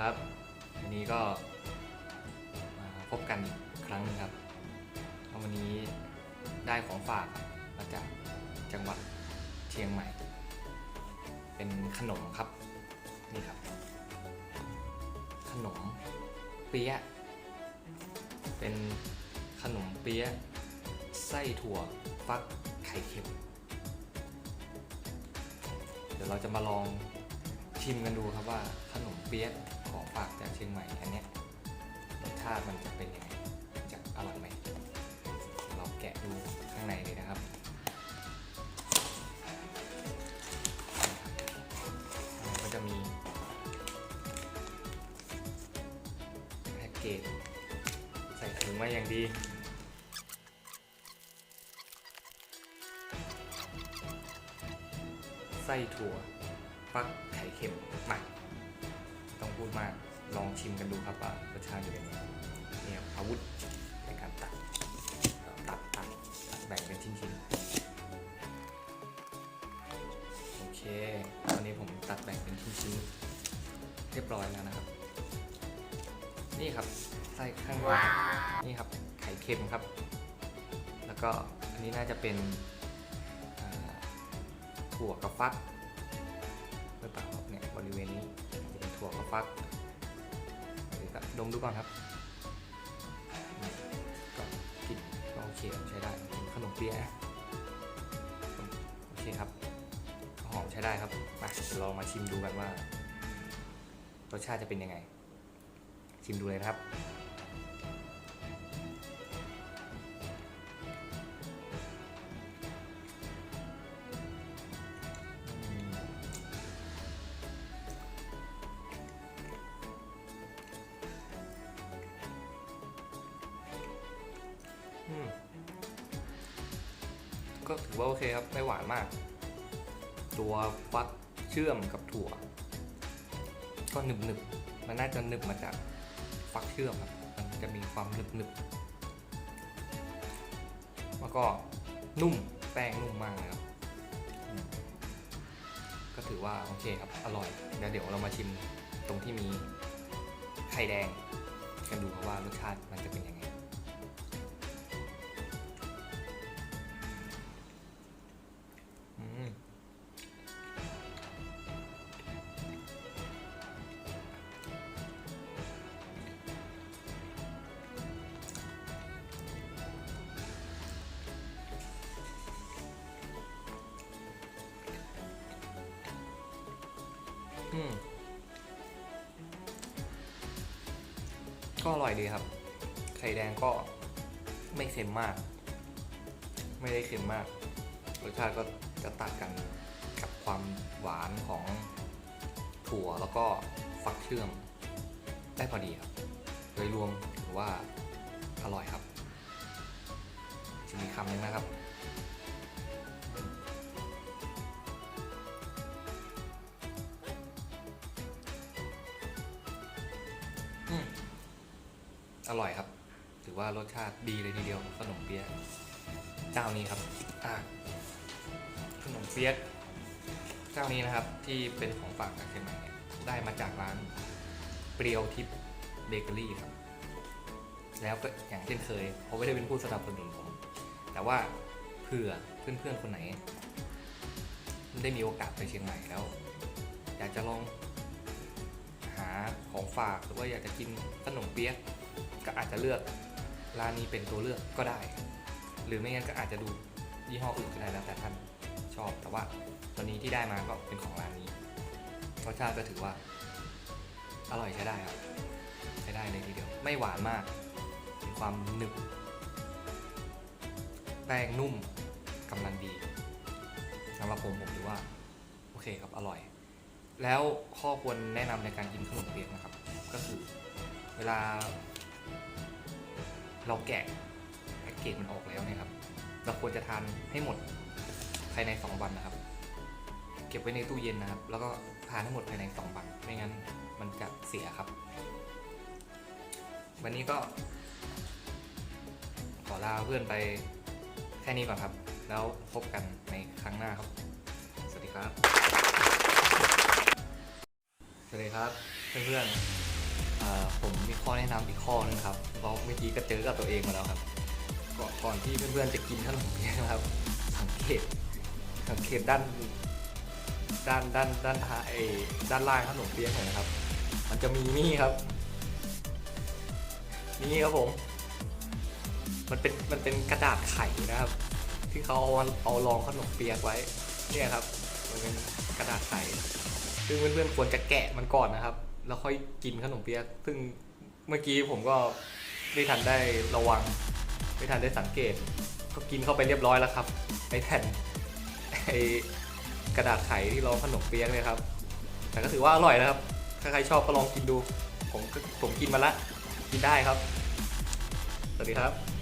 ครับ วันนี้ก็มาพบกันอีกครั้งหนึงครับวันนี้ได้ของฝากมาจากจังหวัดเชียงใหม่ เป็นขนมครับ นี่ครับ ขนมเปี๊ยะ เป็นขนมเปี๊ยะไส้ถั่วฟักไข่เค็ม เดี๋ยวเราจะมาลองชิมกันดูครับว่าขนมเปี๊ยะ ฝากจากเชียงใหม่อันเนี้ยรสชาติมันจะเป็นยังไงจะอร่อยไหมเราแกะดูข้างในเลยนะครับข้างในก็จะมีแพ็กเกจใส่ถุงมาอย่างดีไส้ถั่วฟักไข่เค็มมาไม่ พูดมาก ลองชิมกันดูครับว่ารสชาติจะเป็นยังไงเนี่ยอาวุธในการตัดตัดตัดตัดแบ่งเป็นชิ้นๆโอเคตอนนี้ผมตัดแบ่งเป็นชิ้นๆเรียบร้อยแล้วนะครับ นี่ครับไส้ข้างในนี่ครับไข่เค็มครับ แล้วก็อันนี้น่าจะเป็นถั่วกับฟัก ฟักดมดูก่อนครับก็กลิ่นก็โอเคใช้ได้เป็นขนมเปี๊ยะโอเคครับก็หอมใช้ได้ครับมาลองมาชิมดูกันว่ารสชาติจะเป็นยังไง ชิมดูเลยนะครับ ก็ถือว่าโอเคครับไม่หวานมาก ตัวฟักเชื่อมกับถั่ว ก็หนึบหนึบมันน่าจะหนึบมาจากฟักเชื่อมครับมันจะมีความหนึบหนึบแล้วก็นุ่มแป้งนุ่มมากเลยครับก็ถือว่าโอเคครับอร่อยแล้วเดี๋ยวเรามาชิมตรงที่มีไข่แดงกันดูครับว่ารสชาติมันจะเป็นยังไง ก็อร่อยดีครับ ไข่แดงก็ไม่เค็มมาก ไม่ได้เค็มมาก รสชาติก็จะตัดกันกับความหวานของถั่วแล้วก็ฟักเชื่อม ได้พอดีครับ โดยรวมถือว่าอร่อยครับ จะมีคำหนึงนะครับ ร่อยครับ ถือว่ารสชาติดีเลยทีเดียวขนมเปี๊ยะเจ้านี้ครับอ่าขนมเปี๊ยะเจ้านี้นะครับที่เป็นของฝากจากเชียงใหม่เนี่ยได้มาจากร้านเปรียวทิพย์เบเกอรี่ครับ แล้วก็อย่างเช่นเคยเขาไม่ได้เป็นผู้สนับสนุนผม แต่ว่าเผื่อเพื่อนๆคนไหน ได้มีโอกาสไปเชียงใหม่แล้ว อยากจะลอง หาของฝากหรือว่าอยากจะกินขนมเปี๊ยะก็อาจจะเลือกร้านนี้เป็นตัวเลือกก็ได้ หรือไม่งั้นก็อาจจะดูยี่ห้ออื่นก็ได้แล้วแต่ท่านชอบ แต่ว่าตอนนี้ที่ได้มาก็เป็นของร้านนี้รสชาติก็ถือว่า อร่อยใช้ได้ครับใช้ได้เลยทีเดียว ไม่หวานมากมีความหนึบแป้งนุ่มกำลังดีสำหรับผมผมถือว่า โอเคครับ อร่อย แล้วข้อควรแนะนำในการกินขนมเปี๊ยกนะครับ ก็คือเวลา เราแกะแพ็กเกจมันออกแล้วเนี่ยครับ เราควรจะทานให้หมดภายใน 2 วันนะครับ เก็บไว้ในตู้เย็นนะครับ แล้วก็ทานให้หมดภายใน 2 วัน ไม่งั้นมันจะเสียครับ วันนี้ก็ขอลาเพื่อนไปแค่นี้ก่อนครับ แล้วพบกันในครั้งหน้าครับ สวัสดีครับ ครับเพื่อนๆผมมีข้อแนะนำอีกข้อนึงครับเพราะเมื่อกี้ก็เจอกับตัวเองมาแล้วครับก่อนก่อนที่เพื่อนๆจะกินขนมเปี๊ยะนะครับ สังเกตสังเกตด้านด้านด้านด้านท้ายด้านล่างขนมเปี๊ยะหน่อยนะครับ มันจะมีนี่ครับ นี่ครับผม มันเป็นมันเป็นกระดาษไข่นะครับ ที่เขาเอาเอารองขนมเปี๊ยกไว้ เนี่ยครับ มันเป็นกระดาษไข่ ซึ่งเพื่อนๆควรจะแกะมันก่อนนะครับ แล้วค่อยกินขนมเปี๊ยกซึ่งเมื่อกี้ผมก็ไม่ทันได้ระวัง ไม่ทันได้สังเกต ก็กินเข้าไปเรียบร้อยแล้วครับไอแผ่นไอกระดาษไขที่รองขนมเปี๊ยกเนี่ยครับ แต่ก็ถือว่าอร่อยนะครับ ถ้าใครชอบก็ลองกินดู ผมก็ผมกินมาละ กินได้ครับ สวัสดีครับ